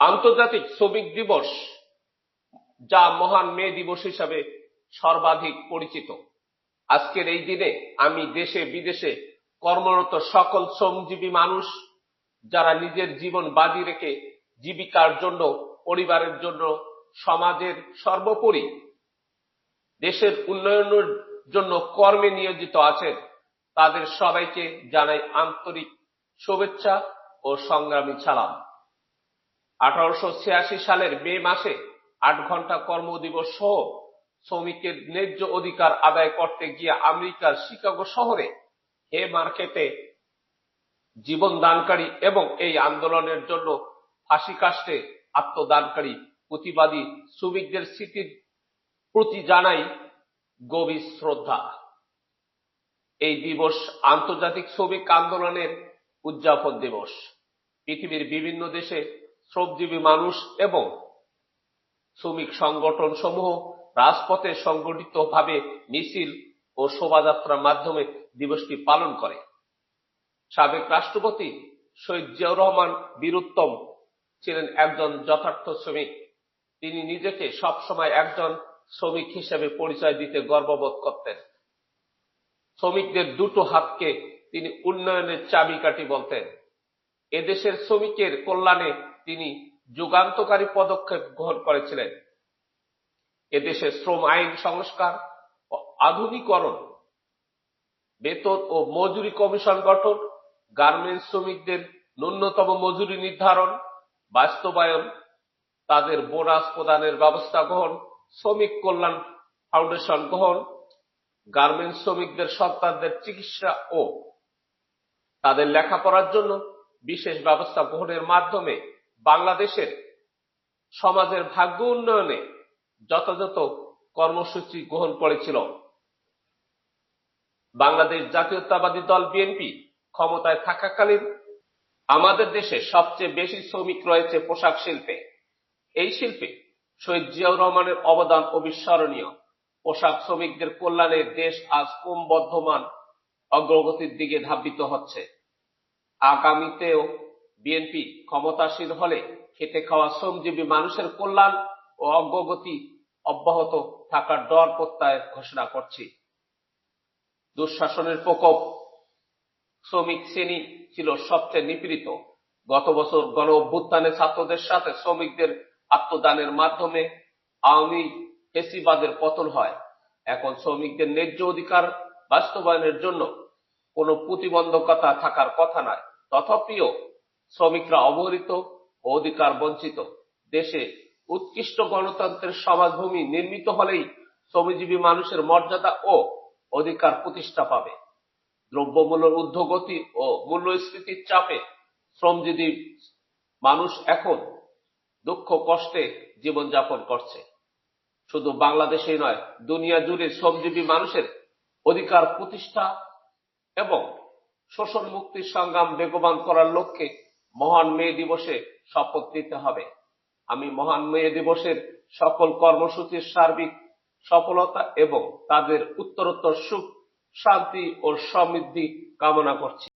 আন্তর্জাতিক শ্রমিক দিবস, যা মহান মে দিবস হিসাবে সর্বাধিক পরিচিত। আজকের এই দিনে আমি দেশে বিদেশে কর্মরত সকল শ্রমজীবী মানুষ, যারা নিজের জীবন বাজি রেখে জীবিকার জন্য, পরিবারের জন্য, সমাজের সর্বোপরি দেশের উন্নয়নের জন্য কর্মে নিয়োজিত আছেন, তাদের সবাইকে জানাই আন্তরিক শুভেচ্ছা ও সংগ্রামী সালাম। আঠারোশো ছিয়াশি সালের মে মাসে আট ঘণ্টা কর্মদিবস সহ শ্রমিকের ন্যায্য অধিকার আদায় করতে গিয়ে আমেরিকার শিকাগো শহরে হে মার্কেটে জীবন দানকারী এবং এই আন্দোলনের জন্য ফাঁসি কাস্টে আত্মদানকারী প্রতিবাদী শ্রমিকদের স্মৃতির প্রতি জানাই গভীর শ্রদ্ধা। এই দিবস আন্তর্জাতিক শ্রমিক আন্দোলনের উদযাপন দিবস। পৃথিবীর বিভিন্ন দেশে শ্রমজীবী মানুষ এবং শ্রমিক সংগঠন সমূহ রাজপথে সংগঠিতভাবে মিছিল ও শোভাযাত্রার মাধ্যমে দিবসটি পালন করে। সাবেক রাষ্ট্রপতি শহীদ জিয়াউর রহমান বীরুত্তম ছিলেন একজন যথার্থ শ্রমিক। তিনি নিজেকে সবসময় একজন শ্রমিক হিসেবে পরিচয় দিতে গর্ববোধ করতেন। শ্রমিকদের দুটো হাতকে তিনি উন্নয়নের চাবিকাঠি বলতেন। এদেশের শ্রমিকের কল্যাণে তিনি যুগান্তকারী পদক্ষেপ গ্রহণ করেছিলেন। এদেশে শ্রম আইন সংস্কার ও আধুনিকরণ, বেতন ও মজুরি কমিশন গঠন, গার্মেন্টস শ্রমিকদের ন্যূনতম মজুরি নির্ধারণ, বাস্তবায়ন, তাদের বোনাস প্রদানের ব্যবস্থা গ্রহণ, শ্রমিক কল্যাণ ফাউন্ডেশন গ্রহণ, গার্মেন্টস শ্রমিকদের সন্তানদের চিকিৎসা ও তাদের লেখাপড়ার জন্য বিশেষ ব্যবস্থা গ্রহণের মাধ্যমে বাংলাদেশের সমাজের ভাগ্য উন্নয়নে যথাযথ কর্মসূচি গ্রহণ করেছিল। বাংলাদেশ জাতীয়তাবাদী দল বিএনপি ক্ষমতায় থাকাকালীন আমাদের দেশে সবচেয়ে বেশি শ্রমিক রয়েছে পোশাক শিল্পে। এই শিল্পে শহীদ জিয়াউর রহমানের অবদান অবিস্মরণীয়। পোশাক শ্রমিকদের কল্যাণে দেশ আজ ক্রমবর্ধমান অগ্রগতির দিকে ধাবিত হচ্ছে। আগামীতেও বিএনপি ক্ষমতাসীন হলে খেতে খাওয়া শ্রমজীবী মানুষের কল্যাণ ও অগ্রগতি অব্যাহত থাকার ডর প্রত্যয় ঘোষণা করছি। দুঃশাসনের প্রকোপ শ্রমিক শ্রেণি ছিল সবচেয়ে নিপীড়িত। গত বছর গণ অভ্যুত্থানে ছাত্রদের সাথে শ্রমিকদের আত্মদানের মাধ্যমে আওয়ামী ফেসিবাদের পতন হয়। এখন শ্রমিকদের ন্যায্য অধিকার বাস্তবায়নের জন্য কোনো প্রতিবন্ধকতা থাকার কথা নয়। তথাপিও শ্রমিকরা অবহেলিত ও অধিকার বঞ্চিত। দেশে উৎকৃষ্ট গণতন্ত্রের সমাজভূমি নির্মিত হলেই শ্রমজীবী মানুষের মর্যাদা ও অধিকার প্রতিষ্ঠা পাবে। দ্রব্যমূল্যের ঊর্ধ্বগতি ও মূল্যস্ফীতির চাপে শ্রমজীবী মানুষ এখন দুঃখ কষ্টে জীবনযাপন করছে। শুধু বাংলাদেশেই নয়, দুনিয়া জুড়ে শ্রমজীবী মানুষের অধিকার প্রতিষ্ঠা এবং শোষণ মুক্তির সংগ্রাম বেগবান করার লক্ষ্যে মহান মেয়ে দিবসে শপথ নিতে হবে। আমি মহান মেয়ে দিবসের সকল কর্মসূচির সার্বিক সফলতা এবং তাদের উত্তরোত্তর সুখ, শান্তি ও সমৃদ্ধি কামনা করছি।